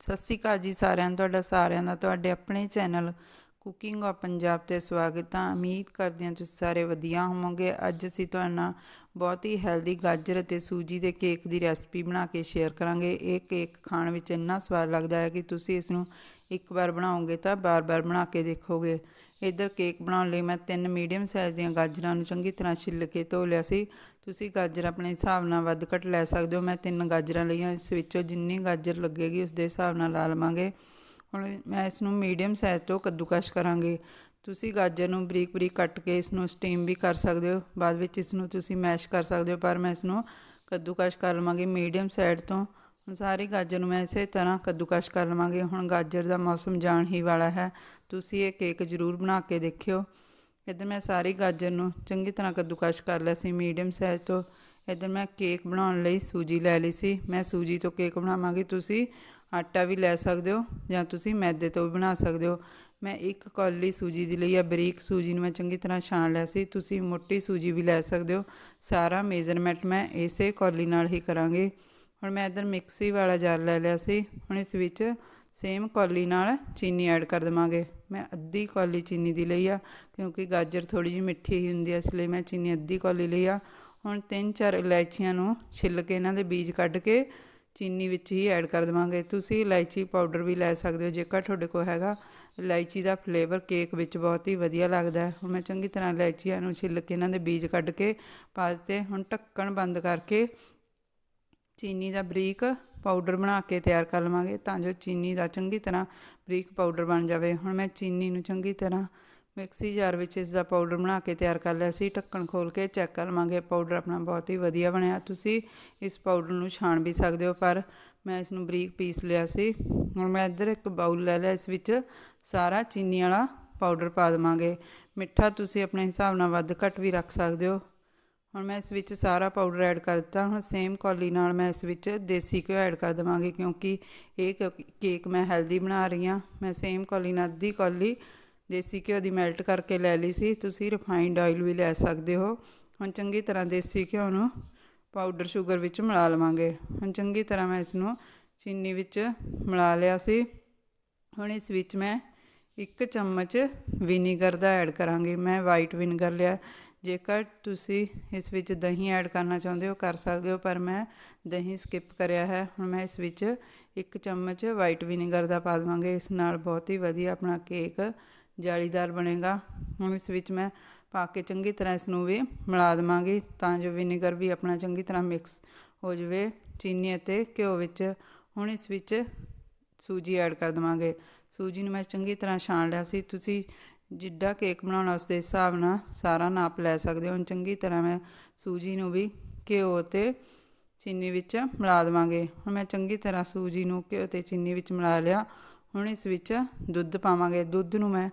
ਸਤਿ ਸ਼੍ਰੀ ਅਕਾਲ ਜੀ ਸਾਰਿਆਂ ਨੂੰ ਤੁਹਾਡਾ ਸਾਰਿਆਂ ਦਾ, ਤੁਹਾਡੇ ਆਪਣੇ ਚੈਨਲ ਕੁਕਿੰਗ ਆ ਪੰਜਾਬ ਤੇ ਸਵਾਗਤ ਹੈ ਉਮੀਦ ਕਰਦੇ ਹਾਂ ਤੁਸੀਂ ਸਾਰੇ ਵਧੀਆ ਹੋਵੋਗੇ। ਅੱਜ ਅਸੀਂ ਤੁਹਾਡੇ ਨਾਲ ਬਹੁਤ ਹੀ ਹੈਲਦੀ ਗਾਜਰ ਅਤੇ ਸੂਜੀ ਦੇ ਕੇਕ ਦੀ ਰੈਸਪੀ ਬਣਾ ਕੇ ਸ਼ੇਅਰ ਕਰਾਂਗੇ। ਇਹ ਕੇਕ ਖਾਣ ਵਿੱਚ ਇੰਨਾ ਸਵਾਦ ਲੱਗਦਾ ਹੈ ਕਿ ਤੁਸੀਂ ਇਸ ਨੂੰ ਇੱਕ ਵਾਰ ਬਣਾਓਗੇ ਤਾਂ ਬਾਰ-ਬਾਰ ਬਣਾ ਕੇ ਦੇਖੋਗੇ। ਇੱਧਰ ਕੇਕ ਬਣਾਉਣ ਲਈ ਮੈਂ ਤਿੰਨ ਮੀਡੀਅਮ ਸਾਈਜ਼ ਦੀਆਂ ਗਾਜਰਾਂ ਨੂੰ ਚੰਗੀ ਤਰ੍ਹਾਂ ਛਿੱਲ ਕੇ ਧੋ ਲਿਆ ਸੀ। ਤੁਸੀਂ ਗਾਜਰ ਆਪਣੇ ਹਿਸਾਬ ਨਾਲ ਵੱਧ ਘੱਟ ਲੈ ਸਕਦੇ ਹੋ। ਮੈਂ ਤਿੰਨ ਗਾਜਰਾਂ ਲਈਆਂ, ਇਸ ਵਿੱਚੋਂ ਜਿੰਨੀ ਗਾਜਰ ਲੱਗੇਗੀ ਉਸ ਦੇ ਹਿਸਾਬ ਨਾਲ ਲਾ ਲਵਾਂਗੇ। ਹੁਣ ਮੈਂ ਇਸ ਨੂੰ ਮੀਡੀਅਮ ਸਾਈਜ਼ ਤੋਂ ਕੱਦੂਕਸ਼ ਕਰਾਂਗੇ। ਤੁਸੀਂ ਗਾਜਰ ਨੂੰ ਬਰੀਕ ਬਰੀਕ ਕੱਟ ਕੇ ਇਸ ਨੂੰ ਸਟੀਮ ਵੀ ਕਰ ਸਕਦੇ ਹੋ। ਬਾਅਦ ਵਿੱਚ ਇਸ ਨੂੰ ਤੁਸੀਂ ਮੈਸ਼ ਕਰ ਸਕਦੇ ਹੋ, ਪਰ ਮੈਂ ਇਸ ਨੂੰ ਕੱਦੂਕਸ਼ ਕਰ ਲਵਾਂਗੀ ਮੀਡੀਅਮ ਸਾਈਜ਼ ਤੋਂ। ਸਾਰੀ ਗਾਜਰ ਨੂੰ ਮੈਂ ਇਸੇ ਤਰ੍ਹਾਂ ਕੱਦੂਕਸ਼ ਕਰ ਲਵਾਂਗੇ। ਹੁਣ ਗਾਜਰ ਦਾ ਮੌਸਮ ਜਾਣ ਹੀ ਵਾਲਾ ਹੈ। ਤੁਸੀਂ ਇਹ ਕੇਕ ਜ਼ਰੂਰ ਬਣਾ ਕੇ ਦੇਖਿਓ। ਇੱਧਰ ਮੈਂ ਸਾਰੀ ਗਾਜਰ ਨੂੰ ਚੰਗੀ ਤਰ੍ਹਾਂ ਕੱਦੂਕਸ਼ ਕਰ ਲਿਆ ਸੀ, ਮੀਡੀਅਮ ਸਾਈਜ਼ ਤੋਂ। ਇੱਧਰ ਮੈਂ ਕੇਕ ਬਣਾਉਣ ਲਈ ਸੂਜੀ ਲੈ ਲਈ ਸੀ। ਮੈਂ ਸੂਜੀ ਤੋਂ ਕੇਕ ਬਣਾਵਾਂਗੀ। ਤੁਸੀਂ ਆਟਾ ਵੀ ਲੈ ਸਕਦੇ ਹੋ ਜਾਂ ਤੁਸੀਂ ਮੈਦੇ ਤੋਂ ਵੀ ਬਣਾ ਸਕਦੇ ਹੋ। ਮੈਂ ਇੱਕ ਕੌਲੀ ਸੂਜੀ ਦੀ ਲਈ ਆ, ਬਰੀਕ ਸੂਜੀ ਨੂੰ ਮੈਂ ਚੰਗੀ ਤਰ੍ਹਾਂ ਛਾਣ ਲਿਆ ਸੀ। ਤੁਸੀਂ ਮੋਟੀ ਸੂਜੀ ਵੀ ਲੈ ਸਕਦੇ ਹੋ। ਸਾਰਾ ਮੇਜ਼ਰਮੈਂਟ ਮੈਂ ਇਸੇ ਕੌਲੀ ਨਾਲ ਹੀ ਕਰਾਂਗੀ। ਹੁਣ ਮੈਂ ਇੱਧਰ ਮਿਕਸੀ ਵਾਲਾ ਜਾਰ ਲੈ ਲਿਆ ਸੀ। ਹੁਣ ਇਸ ਵਿੱਚ ਸੇਮ ਕੌਲੀ ਨਾਲ ਚੀਨੀ ਐਡ ਕਰ ਦੇਵਾਂਗੇ। ਮੈਂ ਅੱਧੀ ਕੌਲੀ ਚੀਨੀ ਦੀ ਲਈ ਆ, ਕਿਉਂਕਿ ਗਾਜਰ ਥੋੜੀ ਜਿਹੀ ਮਿੱਠੀ ਹੀ ਹੁੰਦੀ ਹੈ ਇਸ ਲਈ ਮੈਂ ਚੀਨੀ ਅੱਧੀ ਕੌਲੀ ਲਈ ਆ। ਹੁਣ ਤਿੰਨ ਚਾਰ ਇਲਾਇਚੀਆਂ ਨੂੰ ਛਿੱਲ ਕੇ ਇਹਨਾਂ ਦੇ ਬੀਜ ਕੱਢ ਕੇ ਚੀਨੀ ਵਿੱਚ ਹੀ ਐਡ ਕਰ ਦੇਵਾਂਗੇ। ਤੁਸੀਂ ਇਲਾਇਚੀ ਪਾਊਡਰ ਵੀ ਲੈ ਸਕਦੇ ਹੋ, ਜੇਕਰ ਤੁਹਾਡੇ ਕੋਲ ਹੈਗਾ। ਇਲਾਇਚੀ ਦਾ ਫਲੇਵਰ ਕੇਕ ਵਿੱਚ ਬਹੁਤ ਹੀ ਵਧੀਆ ਲੱਗਦਾ ਹੈ। ਹੁਣ ਮੈਂ ਚੰਗੀ ਤਰ੍ਹਾਂ ਇਲਾਇਚੀਆਂ ਨੂੰ ਛਿੱਲ ਕੇ ਇਹਨਾਂ ਦੇ ਬੀਜ ਕੱਢ ਕੇ ਪਾ ਦਿੱਤੇ। ਹੁਣ ਢੱਕਣ ਬੰਦ ਕਰਕੇ ਚੀਨੀ ਦਾ ਬਰੀਕ ਪਾਊਡਰ ਬਣਾ ਕੇ ਤਿਆਰ ਕਰ ਲਵਾਂਗੇ ਤਾਂ ਜੋ ਚੀਨੀ ਦਾ ਚੰਗੀ ਤਰ੍ਹਾਂ ਬਰੀਕ ਪਾਊਡਰ ਬਣ ਜਾਵੇ। ਹੁਣ ਮੈਂ ਚੀਨੀ ਨੂੰ ਚੰਗੀ ਤਰ੍ਹਾਂ ਮਿਕਸੀ ਜਾਰ ਵਿੱਚ ਇਸ ਦਾ ਪਾਊਡਰ ਬਣਾ ਕੇ ਤਿਆਰ ਕਰ ਲਿਆ ਸੀ। ਢੱਕਣ ਖੋਲ ਕੇ ਚੈੱਕ ਕਰ ਲਵਾਂਗੇ। ਪਾਊਡਰ ਆਪਣਾ ਬਹੁਤ ਹੀ ਵਧੀਆ ਬਣਿਆ। ਤੁਸੀਂ ਇਸ ਪਾਊਡਰ ਨੂੰ ਛਾਣ ਵੀ ਸਕਦੇ ਹੋ, ਪਰ ਮੈਂ ਇਸ ਨੂੰ ਬਰੀਕ ਪੀਸ ਲਿਆ ਸੀ। ਹੁਣ ਮੈਂ ਇੱਧਰ ਇੱਕ ਬਾਉਲ ਲੈ ਲਿਆ। ਇਸ ਵਿੱਚ ਸਾਰਾ ਚੀਨੀ ਵਾਲਾ ਪਾਊਡਰ ਪਾ ਦੇਵਾਂਗੇ। ਮਿੱਠਾ ਤੁਸੀਂ ਆਪਣੇ ਹਿਸਾਬ ਨਾਲ ਵੱਧ ਘੱਟ ਵੀ ਰੱਖ ਸਕਦੇ ਹੋ। ਹੁਣ ਮੈਂ ਇਸ ਵਿੱਚ ਸਾਰਾ ਪਾਊਡਰ ਐਡ ਕਰ ਦਿੱਤਾ ਹੁਣ ਸੇਮ ਕੌਲੀ ਨਾਲ ਮੈਂ ਇਸ ਵਿੱਚ ਦੇਸੀ ਘਿਓ ਐਡ ਕਰ ਦੇਵਾਂਗੀ ਕਿਉਂਕਿ ਇਹ ਕੇਕ ਮੈਂ ਹੈਲਦੀ ਬਣਾ ਰਹੀ ਹਾਂ। ਮੈਂ ਸੇਮ ਕੌਲੀ ਨਾਲ ਅੱਧੀ ਕੌਲੀ ਦੇਸੀ ਘਿਓ ਦੀ ਮੈਲਟ ਕਰਕੇ ਲੈ ਲਈ ਸੀ। ਤੁਸੀਂ ਰਿਫਾਈਨਡ ਆਇਲ ਵੀ ਲੈ ਸਕਦੇ ਹੋ। ਹੁਣ ਚੰਗੀ ਤਰ੍ਹਾਂ ਦੇਸੀ ਘਿਓ ਨੂੰ ਪਾਊਡਰ ਸ਼ੂਗਰ ਵਿੱਚ ਮਿਲਾ ਲਵਾਂਗੇ। ਹੁਣ ਚੰਗੀ ਤਰ੍ਹਾਂ ਮੈਂ ਇਸ ਨੂੰ ਚੀਨੀ ਵਿੱਚ ਮਿਲਾ ਲਿਆ ਸੀ। ਹੁਣ ਇਸ ਵਿੱਚ ਮੈਂ ਇੱਕ ਚਮਚ ਵਿਨੀਗਰ ਦਾ ਐਡ ਕਰਾਂਗੀ। ਮੈਂ ਵਾਈਟ ਵਿਨੀਗਰ ਲਿਆ। ਜੇਕਰ ਤੁਸੀਂ ਇਸ ਵਿੱਚ ਦਹੀਂ ਐਡ ਕਰਨਾ ਚਾਹੁੰਦੇ ਹੋ, ਕਰ ਸਕਦੇ ਹੋ, ਪਰ ਮੈਂ ਦਹੀਂ ਸਕਿਪ ਕਰਿਆ ਹੈ। ਹੁਣ ਮੈਂ ਇਸ ਵਿੱਚ ਇੱਕ ਚਮਚ ਵਾਈਟ ਵਿਨੀਗਰ ਦਾ ਪਾ ਦਵਾਂਗੇ। ਇਸ ਨਾਲ ਬਹੁਤ ਹੀ ਵਧੀਆ ਆਪਣਾ ਕੇਕ ਜਾਲੀਦਾਰ ਬਣੇਗਾ। ਹੁਣ ਇਸ ਵਿੱਚ ਮੈਂ ਪਾ ਕੇ ਚੰਗੀ ਤਰ੍ਹਾਂ ਇਸ ਨੂੰ ਵੀ ਮਿਲਾ ਦਵਾਂਗੀ, ਤਾਂ ਜੋ ਵਿਨੀਗਰ ਵੀ ਆਪਣਾ ਚੰਗੀ ਤਰ੍ਹਾਂ ਮਿਕਸ ਹੋ ਜਾਵੇ। ਚੀਨੀ ਅਤੇ ਘਿਓ ਵਿੱਚ ਹੁਣ ਇਸ ਵਿੱਚ ਸੂਜੀ ਐਡ ਕਰ ਦਵਾਂਗੇ। ਸੂਜੀ ਨੂੰ ਮੈਂ ਚੰਗੀ ਤਰ੍ਹਾਂ ਛਾਣ ਲਿਆ ਸੀ। ਤੁਸੀਂ ਜਿੱਡਾ ਕੇਕ ਬਣਾਉਣਾ ਉਸ ਦੇ ਹਿਸਾਬ ਨਾਲ ਸਾਰਾ ਨਾਪ ਲੈ ਸਕਦੇ ਹੋ। ਹੁਣ ਚੰਗੀ ਤਰ੍ਹਾਂ ਮੈਂ ਸੂਜੀ ਨੂੰ ਵੀ ਘਿਓ ਤੇ ਚੀਨੀ ਵਿੱਚ ਮਿਲਾ ਦੇਵਾਂਗੇ। ਹੁਣ ਮੈਂ ਚੰਗੀ ਤਰ੍ਹਾਂ ਸੂਜੀ ਨੂੰ ਘਿਓ ਤੇ ਚੀਨੀ ਵਿੱਚ ਮਿਲਾ ਲਿਆ। ਹੁਣ ਇਸ ਵਿੱਚ ਦੁੱਧ ਪਾਵਾਂਗੇ। ਦੁੱਧ ਨੂੰ ਮੈਂ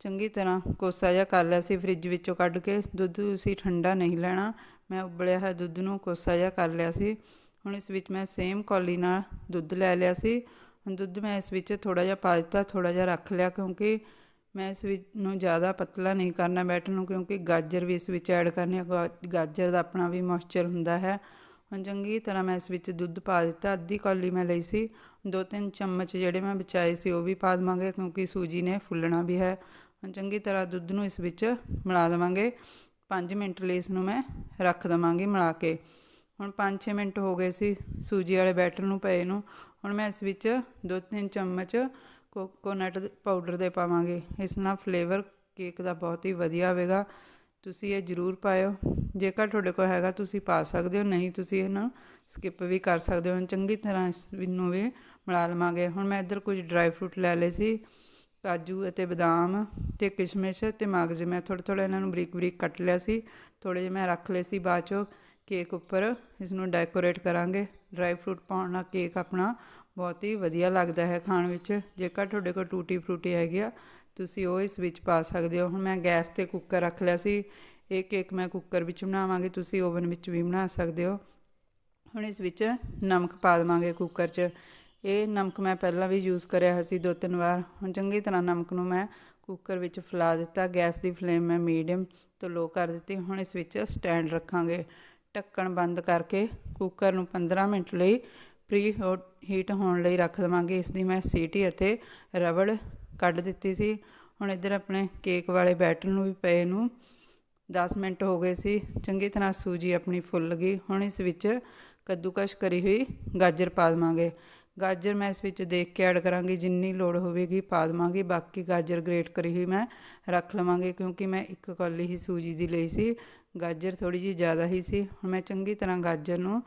ਚੰਗੀ ਤਰ੍ਹਾਂ ਕੋਸਾ ਜਿਹਾ ਕਰ ਲਿਆ ਸੀ ਫ੍ਰਿਜ ਵਿੱਚੋਂ ਕੱਢ ਕੇ। ਦੁੱਧ ਤੁਸੀਂ ਠੰਡਾ ਨਹੀਂ ਲੈਣਾ। ਮੈਂ ਉਬਲਿਆ ਹੋਇਆ ਦੁੱਧ ਨੂੰ ਕੋਸਾ ਜਿਹਾ ਕਰ ਲਿਆ ਸੀ। ਹੁਣ ਇਸ ਵਿੱਚ ਮੈਂ ਸੇਮ ਕੌਲੀ ਨਾਲ ਦੁੱਧ ਲੈ ਲਿਆ ਸੀ। ਹੁਣ ਦੁੱਧ ਮੈਂ ਇਸ ਵਿੱਚ ਥੋੜਾ ਜਿਹਾ ਪਾ ਦਿੱਤਾ ਥੋੜਾ ਜਿਹਾ ਰੱਖ ਲਿਆ ਕਿਉਂਕਿ ਮੈਂ ਇਸ ਵਿੱਚ ਨੂੰ ਜ਼ਿਆਦਾ ਪਤਲਾ ਨਹੀਂ ਕਰਨਾ ਬੈਟਰ ਨੂੰ, ਕਿਉਂਕਿ ਗਾਜਰ ਵੀ ਇਸ ਵਿੱਚ ਐਡ ਕਰਨੀ ਹੈ ਗਾਜਰ ਦਾ ਆਪਣਾ ਵੀ ਮੋਇਸਚਰ ਹੁੰਦਾ ਹੈ। ਹੁਣ ਚੰਗੀ ਤਰ੍ਹਾਂ ਮੈਂ ਇਸ ਵਿੱਚ ਦੁੱਧ ਪਾ ਦਿੱਤਾ, ਅੱਧੀ ਕੌਲੀ ਮੈਂ ਲਈ ਸੀ। ਦੋ ਤਿੰਨ ਚਮਚ ਜਿਹੜੇ ਮੈਂ ਬਚਾਏ ਸੀ ਉਹ ਵੀ ਪਾ ਦਵਾਂਗੇ, ਕਿਉਂਕਿ ਸੂਜੀ ਨੇ ਫੁੱਲਣਾ ਵੀ ਹੈ। ਹੁਣ ਚੰਗੀ ਤਰ੍ਹਾਂ ਦੁੱਧ ਨੂੰ ਇਸ ਵਿੱਚ ਮਿਲਾ ਦੇਵਾਂਗੇ। 5 ਮਿੰਟ ਲਈ ਇਸ ਨੂੰ ਮੈਂ ਰੱਖ ਦਵਾਂਗੀ ਮਿਲਾ ਕੇ। ਹੁਣ 5-6 ਮਿੰਟ ਹੋ ਗਏ ਸੀ ਸੂਜੀ ਵਾਲੇ ਬੈਟਰ ਨੂੰ ਪਏ ਨੂੰ। ਹੁਣ ਮੈਂ ਇਸ ਵਿੱਚ ਦੋ ਤਿੰਨ ਚਮਚ ਕੋਕੋਨਟ ਪਾਊਡਰ ਦੇ ਪਾਵਾਂਗੇ। ਇਸ ਨਾਲ ਫਲੇਵਰ ਕੇਕ ਦਾ ਬਹੁਤ ਹੀ ਵਧੀਆ ਆਵੇਗਾ। ਤੁਸੀਂ ਇਹ ਜ਼ਰੂਰ ਪਾਇਓ। ਜੇਕਰ ਤੁਹਾਡੇ ਕੋਲ ਹੈਗਾ, ਤੁਸੀਂ ਪਾ ਸਕਦੇ ਹੋ। ਨਹੀਂ, ਤੁਸੀਂ ਇਹਨੂੰ ਸਕਿਪ ਵੀ ਕਰ ਸਕਦੇ ਹੋ। ਚੰਗੀ ਤਰ੍ਹਾਂ ਇਸ ਨੂੰ ਵੀ ਮਿਲਾ ਲਵਾਂਗੇ। ਹੁਣ ਮੈਂ ਇੱਧਰ ਕੁਝ ਡਰਾਈ ਫਰੂਟ ਲੈ ਲਏ ਸੀ। ਕਾਜੂ ਅਤੇ ਬਦਾਮ ਤੇ ਕਿਸ਼ਮਿਸ਼ ਤੇ ਮਗਜ਼। ਮੈਂ ਥੋੜਾ ਥੋੜਾ ਇਹਨਾਂ ਨੂੰ ਬਰੀਕ ਬਰੀਕ ਕੱਟ ਲਿਆ ਸੀ। ਥੋੜੇ ਜਿਹਾ ਮੈਂ ਰੱਖ ਲਏ ਸੀ ਬਾਅਦ ਚੋਂ। ਕੇਕ ਉੱਪਰ ਇਸ ਨੂੰ ਡੈਕੋਰੇਟ ਕਰਾਂਗੇ। ਡਰਾਈ ਫਰੂਟ ਪਾਉਣ ਨਾਲ ਕੇਕ ਆਪਣਾ ਬਹੁਤ ਹੀ ਵਧੀਆ ਲੱਗਦਾ ਹੈ ਖਾਣ ਵਿੱਚ। ਜੇਕਰ ਤੁਹਾਡੇ ਕੋਲ ਟੂਟੀ ਫਰੂਟੀ ਹੈਗੀ ਆ, ਤੁਸੀਂ ਉਹ ਇਸ ਵਿੱਚ ਪਾ ਸਕਦੇ ਹੋ। ਹੁਣ ਮੈਂ ਗੈਸ ਤੇ ਕੁੱਕਰ ਰੱਖ ਲਿਆ ਸੀ। ਇਹ ਕੇਕ ਮੈਂ ਕੁੱਕਰ ਵਿੱਚ ਬਣਾਵਾਂਗੀ, ਤੁਸੀਂ ਓਵਨ ਵਿੱਚ ਵੀ ਬਣਾ ਸਕਦੇ ਹੋ। ਹੁਣ ਇਸ ਵਿੱਚ ਨਮਕ ਪਾ ਦੇਵਾਂਗੇ ਕੁੱਕਰ 'ਚ। ਇਹ ਨਮਕ ਮੈਂ ਪਹਿਲਾਂ ਵੀ ਯੂਜ਼ ਕਰਿਆ ਹੋਇਆ ਸੀ ਦੋ ਤਿੰਨ ਵਾਰ। ਹੁਣ ਚੰਗੀ ਤਰ੍ਹਾਂ ਨਮਕ ਨੂੰ ਮੈਂ ਕੁੱਕਰ ਵਿੱਚ ਫੈਲਾ ਦਿੱਤਾ। ਗੈਸ ਦੀ ਫਲੇਮ ਮੈਂ ਮੀਡੀਅਮ ਤੋਂ ਲੋ ਕਰ ਦਿੱਤੀ। ਹੁਣ ਇਸ ਵਿੱਚ ਸਟੈਂਡ ਰੱਖਾਂਗੇ। ਢੱਕਣ ਬੰਦ ਕਰਕੇ ਕੁੱਕਰ ਨੂੰ 15 ਮਿੰਟ ਲਈ ਪ੍ਰੀ ਹੀਟ ਹੋਣ ਲਈ ਰੱਖ ਦੇਵਾਂਗੇ। ਇਸ ਦੀ ਮੈਂ ਸੀਟੀ ਅਤੇ ਰਬੜ ਕੱਢ ਦਿੱਤੀ ਸੀ। ਹੁਣ ਇੱਧਰ ਆਪਣੇ ਕੇਕ ਵਾਲੇ ਬੈਟਰ ਨੂੰ ਵੀ ਪਏ ਨੂੰ। 10 ਮਿੰਟ ਹੋ ਗਏ ਸੀ। ਚੰਗੀ ਤਰ੍ਹਾਂ ਸੂਜੀ ਆਪਣੀ ਫੁੱਲ ਗਈ। ਹੁਣ ਇਸ ਵਿੱਚ ਕੱਦੂਕਸ਼ ਕਰੀ ਹੋਈ ਗਾਜਰ ਪਾ ਦੇਵਾਂਗੇ। ਗਾਜਰ ਮੈਂ ਇਸ ਵਿੱਚ ਦੇਖ ਕੇ ਐਡ ਕਰਾਂਗੀ। ਜਿੰਨੀ ਲੋੜ ਹੋਵੇਗੀ ਪਾ ਦੇਵਾਂਗੀ। ਬਾਕੀ ਗਾਜਰ ਗ੍ਰੇਟ ਕਰੀ ਹੋਈ ਮੈਂ ਰੱਖ ਲਵਾਂਗੀ ਕਿਉਂਕਿ ਮੈਂ ਇੱਕ ਕੌਲੀ ਹੀ ਸੂਜੀ ਦੀ ਲਈ ਸੀ। ਗਾਜਰ ਥੋੜੀ ਜਿਹੀ ਜ਼ਿਆਦਾ ਹੀ ਸੀ। ਹੁਣ ਮੈਂ ਚੰਗੀ ਤਰ੍ਹਾਂ ਗਾਜਰ ਨੂੰ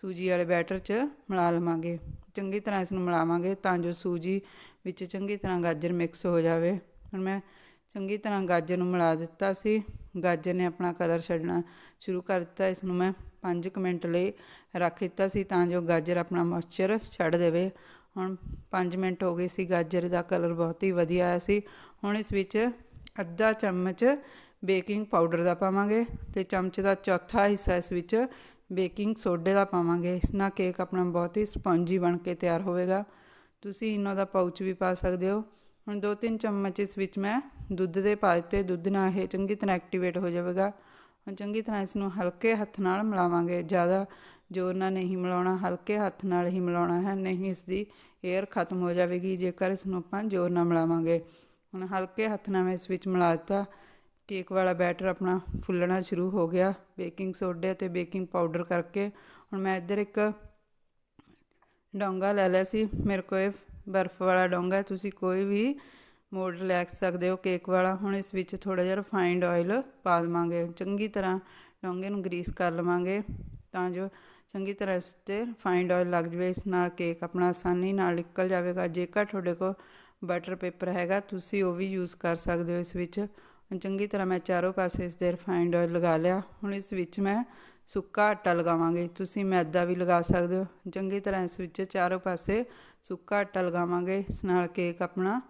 ਸੂਜੀ ਵਾਲੇ ਬੈਟਰ 'ਚ ਮਿਲਾ ਲਵਾਂਗੇ। ਚੰਗੀ ਤਰ੍ਹਾਂ ਇਸ ਨੂੰ ਮਿਲਾਵਾਂਗੇ ਤਾਂ ਜੋ ਸੂਜੀ ਵਿੱਚ ਚੰਗੀ ਤਰ੍ਹਾਂ ਗਾਜਰ ਮਿਕਸ ਹੋ ਜਾਵੇ। ਹੁਣ ਮੈਂ ਚੰਗੀ ਤਰ੍ਹਾਂ ਗਾਜਰ ਨੂੰ ਮਿਲਾ ਦਿੱਤਾ ਸੀ। ਗਾਜਰ ਨੇ ਆਪਣਾ ਕਲਰ ਛੱਡਣਾ ਸ਼ੁਰੂ ਕਰ ਦਿੱਤਾ। ਇਸ ਨੂੰ ਮੈਂ 5 ਮਿੰਟ ਲਈ ਰੱਖ ਦਿੱਤਾ ਸੀ ਤਾਂ ਜੋ ਗਾਜਰ ਆਪਣਾ ਮੋਇਸਚਰ ਛੱਡ ਦੇਵੇ। ਹੁਣ 5 ਮਿੰਟ ਹੋ ਗਏ ਸੀ, ਗਾਜਰ ਦਾ ਕਲਰ ਬਹੁਤ ਹੀ ਵਧੀਆ ਆਇਆ ਸੀ। ਹੁਣ ਇਸ ਵਿੱਚ ਅੱਧਾ ਚਮਚ ਬੇਕਿੰਗ ਪਾਊਡਰ ਦਾ ਪਾਵਾਂਗੇ ਤੇ ਚਮਚ ਦਾ ਚੌਥਾ ਹਿੱਸਾ ਇਸ ਵਿੱਚ ਬੇਕਿੰਗ ਸੋਡੇ ਦਾ ਪਾਵਾਂਗੇ ਇਸ ਨਾਲ ਕੇਕ ਆਪਣਾ ਬਹੁਤ ਹੀ ਸਪੰਜੀ ਬਣ ਕੇ ਤਿਆਰ ਹੋਵੇਗਾ। ਤੁਸੀਂ ਇਹਨਾਂ ਦਾ ਪਾਊਚ ਵੀ ਪਾ ਸਕਦੇ ਹੋ। ਹੁਣ 2-3 ਚਮਚ ਇਸ ਵਿੱਚ ਮੈਂ ਦੁੱਧ ਦੇ ਪਾ ਦਿੱਤੇ। ਦੁੱਧ ਨਾਲ ਇਹ ਚੰਗੀ ਤਰ੍ਹਾਂ ਐਕਟੀਵੇਟ ਹੋ ਜਾਵੇਗਾ। ਹੁਣ ਚੰਗੀ ਤਰ੍ਹਾਂ ਇਸ ਨੂੰ ਹਲਕੇ ਹੱਥ ਨਾਲ ਮਿਲਾਵਾਂਗੇ। ਜ਼ਿਆਦਾ ਜ਼ੋਰ ਨਾਲ ਨਹੀਂ ਮਿਲਾਉਣਾ, ਹਲਕੇ ਹੱਥ ਨਾਲ ਹੀ ਮਿਲਾਉਣਾ ਹੈ। ਨਹੀਂ ਇਸ ਦੀ ਏਅਰ ਖਤਮ ਹੋ ਜਾਵੇਗੀ, ਜੇਕਰ ਇਸ ਨੂੰ ਆਪਾਂ ਜ਼ੋਰ ਨਾਲ ਮਿਲਾਵਾਂਗੇ। ਹੁਣ ਹਲਕੇ ਹੱਥ ਨਾਲ ਮੈਂ ਇਸ ਵਿੱਚ ਮਿਲਾ ਦਿੱਤਾ। ਕੇਕ ਵਾਲਾ ਬੈਟਰ ਆਪਣਾ ਫੁੱਲਣਾ ਸ਼ੁਰੂ ਹੋ ਗਿਆ। ਬੇਕਿੰਗ ਸੋਡੇ ਅਤੇ ਬੇਕਿੰਗ ਪਾਊਡਰ ਕਰਕੇ ਹੁਣ ਮੈਂ ਇੱਧਰ ਇੱਕ ਡੋਂਗਾ ਲੈ ਲਿਆ ਸੀ। ਮੇਰੇ ਕੋਲ ਇਹ ਬਰਫ਼ ਵਾਲਾ ਡੋਂਗਾ ਤੁਸੀਂ ਕੋਈ ਵੀ ਮੋਡ ਲੈ ਸਕਦੇ ਹੋ ਕੇਕ ਵਾਲਾ। ਹੁਣ ਇਸ ਵਿੱਚ ਥੋੜਾ ਜਿਹਾ ਰਿਫਾਈਨਡ ਆਇਲ ਪਾ ਦੇਵਾਂਗੇ। ਚੰਗੀ ਤਰ੍ਹਾਂ ਡੋਂਗੇ ਨੂੰ ਗਰੀਸ ਕਰ ਲਵਾਂਗੇ ਤਾਂ ਜੋ ਚੰਗੀ ਤਰ੍ਹਾਂ ਇਸ ਉੱਤੇ ਰਿਫਾਈਨਡ ਆਇਲ ਲੱਗ ਜਾਵੇ। ਇਸ ਨਾਲ ਕੇਕ ਆਪਣਾ ਆਸਾਨੀ ਨਾਲ ਨਿਕਲ ਜਾਵੇਗਾ। ਜੇਕਰ ਤੁਹਾਡੇ ਕੋਲ ਬਟਰ ਪੇਪਰ ਹੈਗਾ, ਤੁਸੀਂ ਉਹ ਵੀ ਯੂਜ਼ ਕਰ ਸਕਦੇ ਹੋ ਇਸ ਵਿੱਚ। ਚੰਗੀ ਤਰ੍ਹਾਂ ਮੈਂ ਚਾਰੋਂ ਪਾਸੇ ਇਸ ਦੇ ਰਿਫਾਈਨਡ ਆਇਲ ਲਗਾ ਲਿਆ। ਹੁਣ ਇਸ ਵਿੱਚ ਮੈਂ ਸੁੱਕਾ ਆਟਾ ਲਗਾਵਾਂਗੇ। ਤੁਸੀਂ ਮੈਦਾ ਵੀ ਲਗਾ ਸਕਦੇ ਹੋ। ਚੰਗੀ ਤਰ੍ਹਾਂ ਇਸ ਵਿੱਚ ਚਾਰੋਂ ਪਾਸੇ ਸੁੱਕਾ ਆਟਾ ਲਗਾਵਾਂਗੇ। ਇਸ ਨਾਲ ਕੇਕ ਆਪਣਾ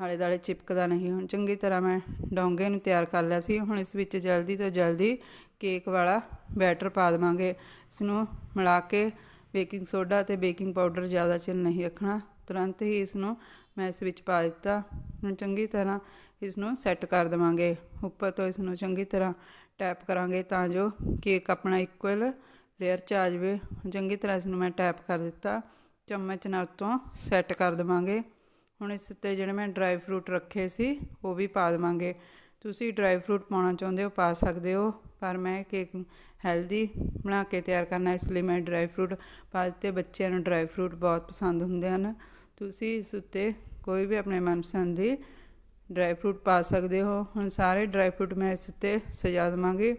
ਆਲੇ ਦਾਲੇ ਚਿਪਕਦਾ ਨਹੀਂ। ਹੁਣ ਚੰਗੀ ਤਰ੍ਹਾਂ ਮੈਂ ਡੋਂਗੇ ਨੂੰ ਤਿਆਰ ਕਰ ਲਿਆ ਸੀ। ਹੁਣ ਇਸ ਵਿੱਚ ਜਲਦੀ ਤੋਂ ਜਲਦੀ ਕੇਕ ਵਾਲਾ ਬੈਟਰ ਪਾ ਦੇਵਾਂਗੇ। ਇਸ ਨੂੰ ਮਿਲਾ ਕੇ ਬੇਕਿੰਗ ਸੋਡਾ ਤੇ ਬੇਕਿੰਗ ਪਾਊਡਰ ਜ਼ਿਆਦਾ ਚਿਰ ਨਹੀਂ ਰੱਖਣਾ। ਤੁਰੰਤ ਹੀ ਇਸ ਨੂੰ ਮੈਂ ਇਸ ਵਿੱਚ ਪਾ ਦਿੱਤਾ। ਹੁਣ ਚੰਗੀ ਤਰ੍ਹਾਂ ਇਸ ਨੂੰ ਸੈੱਟ ਕਰ ਦੇਵਾਂਗੇ। ਉੱਪਰ ਤੋਂ ਇਸ ਨੂੰ ਚੰਗੀ ਤਰ੍ਹਾਂ ਟੈਪ ਕਰਾਂਗੇ ਤਾਂ ਜੋ ਕੇਕ ਆਪਣਾ ਇਕੁਅਲ ਲੇਅਰ 'ਚ ਆ ਜਾਵੇ। ਚੰਗੀ ਤਰ੍ਹਾਂ ਇਸ ਨੂੰ ਮੈਂ ਟੈਪ ਕਰ ਦਿੱਤਾ। ਚਮਚ ਨਾਲ ਤੋਂ ਸੈੱਟ ਕਰ ਦੇਵਾਂਗੇ। ਹੁਣ ਇਸ ਉੱਤੇ ਜਿਹੜੇ ਮੈਂ ਡਰਾਈ ਫਰੂਟ ਰੱਖੇ ਸੀ, ਉਹ ਵੀ ਪਾ ਦੇਵਾਂਗੇ। ਤੁਸੀਂ ਡਰਾਈ ਫਰੂਟ ਪਾਉਣਾ ਚਾਹੁੰਦੇ ਹੋ, ਪਾ ਸਕਦੇ ਹੋ, ਪਰ ਮੈਂ ਕੇਕ ਹੈਲਦੀ ਬਣਾ ਕੇ ਤਿਆਰ ਕਰਨਾ, ਇਸ ਲਈ ਮੈਂ ਡਰਾਈ ਫਰੂਟ ਪਾ ਦਿੱਤੇ। ਬੱਚਿਆਂ ਨੂੰ ਡਰਾਈ ਫਰੂਟ ਬਹੁਤ ਪਸੰਦ ਹੁੰਦੇ ਹਨ। ਤੁਸੀਂ ਇਸ ਉੱਤੇ ਕੋਈ ਵੀ ਆਪਣੇ ਮਨਪਸੰਦ ਦੀ ਡਰਾਈ ਫਰੂਟ ਪਾ ਸਕਦੇ ਹੋ। ਹੁਣ ਸਾਰੇ ਡਰਾਈ ਫਰੂਟ ਮੈਂ ਇਸ ਉੱਤੇ ਸਜਾ ਦੇਵਾਂਗੀ।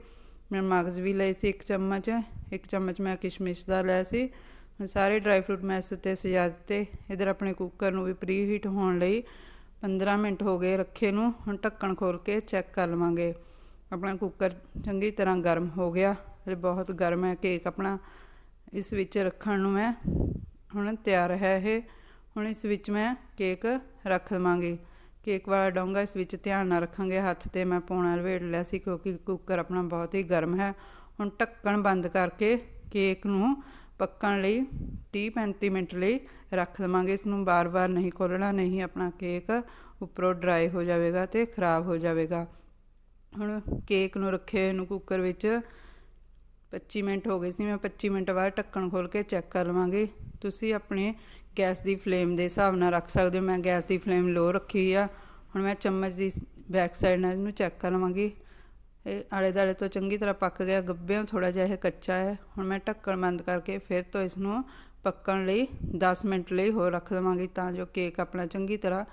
ਮੈਂ ਮਗਜ਼ ਵੀ ਲਏ ਸੀ ਇੱਕ ਚਮਚ ਇੱਕ ਚਮਚ ਮੈਂ ਕਿਸ਼ਮਿਸ਼ ਦਾ ਲਿਆ ਸੀ। ਹੁਣ ਸਾਰੇ ਡਰਾਈ ਫਰੂਟ ਮੈਂ ਇਸ ਉੱਤੇ ਸਜਾ ਦਿੱਤੇ। ਇਧਰ ਆਪਣੇ ਕੁੱਕਰ ਨੂੰ ਵੀ ਪ੍ਰੀ ਹੀਟ ਹੋਣ ਲਈ 15 ਮਿੰਟ ਹੋ ਗਏ ਰੱਖੇ ਨੂੰ। ਹੁਣ ਢੱਕਣ ਖੋਲ ਕੇ ਚੈੱਕ ਕਰ ਲਵਾਂਗੇ। ਆਪਣਾ ਕੁੱਕਰ ਚੰਗੀ ਤਰ੍ਹਾਂ ਗਰਮ ਹੋ ਗਿਆ। ਇਹ ਬਹੁਤ ਗਰਮ ਹੈ ਕੇਕ ਆਪਣਾ। ਇਸ ਵਿੱਚ ਰੱਖਣ ਨੂੰ ਮੈਂ ਹੁਣ ਤਿਆਰ ਹੈ ਇਹ। ਹੁਣ ਇਸ ਵਿੱਚ ਮੈਂ ਕੇਕ ਰੱਖ ਦਵਾਂਗੀ ਕੇਕ ਵਾਲਾ ਡੋਂਗਾ ਇਸ ਵਿੱਚ ਧਿਆਨ ਨਾਲ ਰੱਖਾਂਗੇ, ਹੱਥ ਤੇ ਮੈਂ ਪੌਣਾ ਲਵੇਟ ਲਿਆ ਸੀ ਕਿਉਂਕਿ ਕੁੱਕਰ ਆਪਣਾ ਬਹੁਤ ਹੀ ਗਰਮ ਹੈ। ਹੁਣ ਢੱਕਣ ਬੰਦ ਕਰਕੇ ਕੇਕ ਨੂੰ ਪੱਕਣ ਲਈ 30-35 ਮਿੰਟ ਲਈ ਰੱਖ ਦਵਾਂਗੇ ਇਸ ਨੂੰ ਬਾਰ-ਬਾਰ ਨਹੀਂ ਖੋਲਣਾ ਨਹੀਂ ਆਪਣਾ ਕੇਕ ਉੱਪਰੋਂ ਡਰਾਈ ਹੋ ਜਾਵੇਗਾ ਤੇ ਖਰਾਬ ਹੋ ਜਾਵੇਗਾ। ਹੁਣ ਕੇਕ ਨੂੰ ਰੱਖੇ ਨੂੰ ਕੁੱਕਰ ਵਿੱਚ 25 ਮਿੰਟ ਹੋ ਗਏ ਸੀ, ਮੈਂ 25 ਮਿੰਟ ਬਾਅਦ ਢੱਕਣ ਖੋਲ ਕੇ ਚੈੱਕ ਕਰ ਲਵਾਂਗੇ। ਤੁਸੀਂ ਆਪਣੇ ਗੈਸ ਦੀ ਫਲੇਮ ਦੇ ਹਿਸਾਬ ਨਾਲ ਰੱਖ ਸਕਦੇ ਹੋ। ਮੈਂ ਗੈਸ ਦੀ ਫਲੇਮ ਲੋ ਰੱਖੀ ਆ। ਹੁਣ ਮੈਂ ਚਮਚ ਦੀ ਬੈਕ ਸਾਈਡ ਨਾਲ ਇਹਨੂੰ ਚੈੱਕ ਕਰ ਲਵਾਂਗੀ ਇਹ ਆਲੇ ਦਾਲੇ ਤੋਂ ਚੰਗੀ ਤਰ੍ਹਾਂ ਪੱਕ ਗਿਆ। ਗੱਬਿਆਂ ਥੋੜਾ ਜਿਹਾ ਇਹ ਕੱਚਾ ਹੈ। ਹੁਣ ਮੈਂ ਢੱਕਣ ਬੰਦ ਕਰਕੇ ਫਿਰ ਤੋਂ ਇਸ ਨੂੰ ਪੱਕਣ ਲਈ 10 ਮਿੰਟ ਲਈ ਹੋਰ ਰੱਖ ਦਵਾਂਗੀ ਤਾਂ ਜੋ ਕੇਕ ਆਪਣਾ ਚੰਗੀ ਤਰ੍ਹਾਂ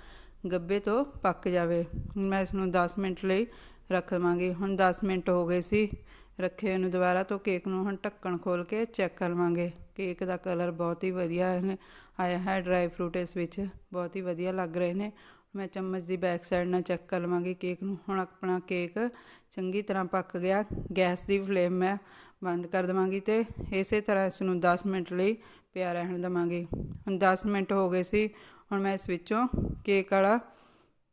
ਗੱਬੇ ਤੋਂ ਪੱਕ ਜਾਵੇ। ਮੈਂ ਇਸ ਨੂੰ 10 ਮਿੰਟ ਲਈ ਰੱਖ ਦਵਾਂਗੀ। ਹੁਣ 10 ਮਿੰਟ ਹੋ ਗਏ ਸੀ। ਰੱਖੇ ਨੂੰ ਦੁਬਾਰਾ ਤੋਂ ਕੇਕ ਨੂੰ ਹੁਣ ਢੱਕਣ ਖੋਲ ਕੇ ਚੈੱਕ ਕਰ ਲਵਾਂਗੇ ਕੇਕ ਦਾ ਕਲਰ ਬਹੁਤ ਹੀ ਵਧੀਆ ਆਇਆ ਹੈ ਡਰਾਈ ਫਰੂਟ ਇਸ ਵਿੱਚ, ਬਹੁਤ ਹੀ ਵਧੀਆ ਲੱਗ ਰਹੇ ਨੇ। ਮੈਂ ਚਮਚ ਦੀ ਬੈਕ ਸਾਈਡ ਨਾਲ ਚੈੱਕ ਕਰ ਲਵਾਂਗੀ ਕੇਕ ਨੂੰ। ਹੁਣ ਆਪਣਾ ਕੇਕ ਚੰਗੀ ਤਰ੍ਹਾਂ ਪੱਕ ਗਿਆ, ਗੈਸ ਦੀ ਫਲੇਮ ਮੈਂ ਬੰਦ ਕਰ ਦਵਾਂਗੀ ਤੇ ਇਸੇ ਤਰ੍ਹਾਂ ਇਸ ਨੂੰ 10 ਮਿੰਟ ਲਈ ਪਿਆ ਰਹਿਣ ਦਵਾਂਗੇ। ਹੁਣ 10 ਮਿੰਟ ਹੋ ਗਏ ਸੀ, ਹੁਣ ਮੈਂ ਇਸ ਵਿੱਚੋਂ ਕੇਕ ਵਾਲਾ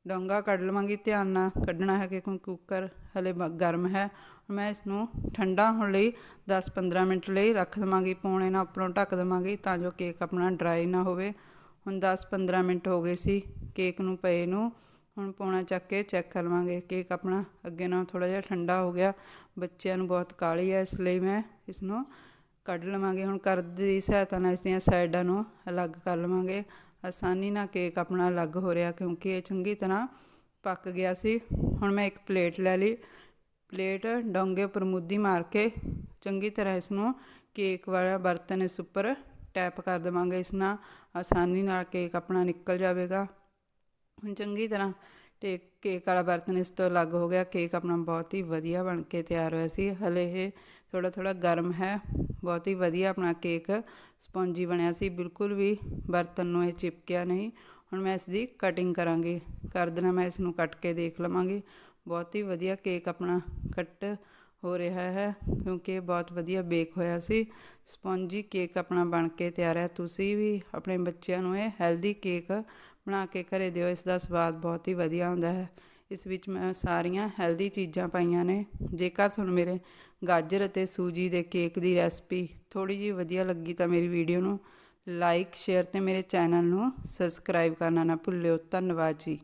ਡੋਂਗਾ ਕੱਢ ਲਵਾਂਗੀ ਧਿਆਨ ਨਾਲ। ਕੱਢਣਾ ਹੈ ਕਿ ਕੁੱਕਰ ਹਲੇ ਗਰਮ ਹੈ। ਮੈਂ ਇਸ ਨੂੰ ਠੰਡਾ ਹੋਣ ਲਈ 10-15 ਮਿੰਟ ਲਈ ਰੱਖ ਦਵਾਂਗੀ, ਪੌਣੇ ਨਾਲ ਉੱਪਰੋਂ ਢੱਕ ਦਵਾਂਗੀ ਤਾਂ ਜੋ ਕੇਕ ਆਪਣਾ ਡਰਾਈ ਨਾ ਹੋਵੇ। ਹੁਣ 10-15 ਮਿੰਟ ਹੋ ਗਏ ਸੀ, ਕੇਕ ਨੂੰ ਪਏ ਨੂੰ। ਹੁਣ ਪੌਣਾ ਚੱਕ ਕੇ ਚੈੱਕ ਕਰ ਲਵਾਂਗੇ, ਕੇਕ ਆਪਣਾ ਅੱਗੇ ਨਾਲ ਥੋੜਾ ਜਿਹਾ ਠੰਡਾ ਹੋ ਗਿਆ। ਬੱਚਿਆਂ ਨੂੰ ਬਹੁਤ ਕਾਲੀ ਹੈ ਇਸ ਲਈ ਮੈਂ ਇਸ ਨੂੰ ਕੱਢ ਲਵਾਂਗੇ। ਹੁਣ ਕਰਦ ਦੀ ਸਹਾਇਤਾ ਨਾਲ ਇਸ ਦੀਆਂ ਸਾਈਡਾਂ ਨੂੰ ਅਲੱਗ ਕਰ ਲਵਾਂਗੇ। ਆਸਾਨੀ ਨਾਲ ਕੇਕ ਆਪਣਾ ਅਲੱਗ ਹੋ ਰਿਹਾ, ਕਿਉਂਕਿ ਇਹ ਚੰਗੀ ਤਰ੍ਹਾਂ ਪੱਕ ਗਿਆ ਸੀ। ਹੁਣ ਮੈਂ ਇੱਕ ਪਲੇਟ ਲੈ ਲਈ। ਪਲੇਟ ਡੋਂਗੇ ਉੱਪਰ ਮੁੱਦੀ ਮਾਰ ਕੇ ਚੰਗੀ ਤਰ੍ਹਾਂ ਇਸ ਨੂੰ ਕੇਕ ਵਾਲਾ ਬਰਤਨ ਇਸ ਉੱਪਰ ਟੈਪ ਕਰ ਦੇਵਾਂਗੇ। ਇਸ ਨਾਲ ਆਸਾਨੀ ਨਾਲ ਕੇਕ ਆਪਣਾ ਨਿਕਲ ਜਾਵੇਗਾ। ਹੁਣ ਚੰਗੀ ਤਰ੍ਹਾਂ ਤੇ ਕੇਕ ਵਾਲਾ ਬਰਤਨ ਇਸ ਤੋਂ ਅਲੱਗ ਹੋ ਗਿਆ। ਕੇਕ ਆਪਣਾ ਬਹੁਤ ਹੀ ਵਧੀਆ ਬਣ ਕੇ ਤਿਆਰ ਹੋਇਆ ਸੀ। ਹਲੇ ਇਹ ਥੋੜਾ ਥੋੜਾ ਗਰਮ ਹੈ। ਬਹੁਤ ਹੀ ਵਧੀਆ ਆਪਣਾ ਕੇਕ ਸਪੌਂਜੀ ਬਣਿਆ ਸੀ। ਬਿਲਕੁਲ ਵੀ ਬਰਤਨ ਨੂੰ ਇਹ ਚਿਪਕਿਆ ਨਹੀਂ। ਹੁਣ ਮੈਂ ਇਸ ਦੀ ਕਟਿੰਗ ਕਰਾਂਗੀ। ਕਰ ਦੇਣਾ ਮੈਂ ਇਸ ਨੂੰ ਕੱਟ ਕੇ ਦੇਖ ਲਵਾਂਗੀ। ਬਹੁਤ ਹੀ ਵਧੀਆ ਕੇਕ ਆਪਣਾ ਕੱਟ ਹੋ ਰਿਹਾ ਹੈ, ਕਿਉਂਕਿ ਇਹ ਬਹੁਤ ਵਧੀਆ ਬੇਕ ਹੋਇਆ ਸੀ। ਸਪੌਂਜੀ ਕੇਕ ਆਪਣਾ ਬਣ ਕੇ ਤਿਆਰ ਹੈ। ਤੁਸੀਂ ਵੀ ਆਪਣੇ ਬੱਚਿਆਂ ਨੂੰ ਇਹ ਹੈਲਦੀ ਕੇਕ ਬਣਾ ਕੇ ਘਰੇ ਦਿਓ, ਇਸ ਦਾ ਸਵਾਦ ਬਹੁਤ ਹੀ ਵਧੀਆ ਹੁੰਦਾ ਹੈ। ਇਸ ਵਿੱਚ ਮੈਂ ਸਾਰੀਆਂ ਹੈਲਦੀ ਚੀਜ਼ਾਂ ਪਾਈਆਂ ਨੇ। ਜੇਕਰ ਤੁਹਾਨੂੰ ਮੇਰੇ ਗਾਜਰ ਅਤੇ ਸੂਜੀ ਦੇ ਕੇਕ ਦੀ ਰੈਸਪੀ ਥੋੜੀ ਜਿਹੀ ਵਧੀਆ ਲੱਗੀ ਤਾਂ ਮੇਰੀ ਵੀਡੀਓ ਨੂੰ ਲਾਈਕ, ਸ਼ੇਅਰ ਤੇ ਮੇਰੇ ਚੈਨਲ ਨੂੰ ਸਬਸਕ੍ਰਾਈਬ ਕਰਨਾ ਨਾ ਭੁੱਲਿਓ। ਧੰਨਵਾਦ ਜੀ।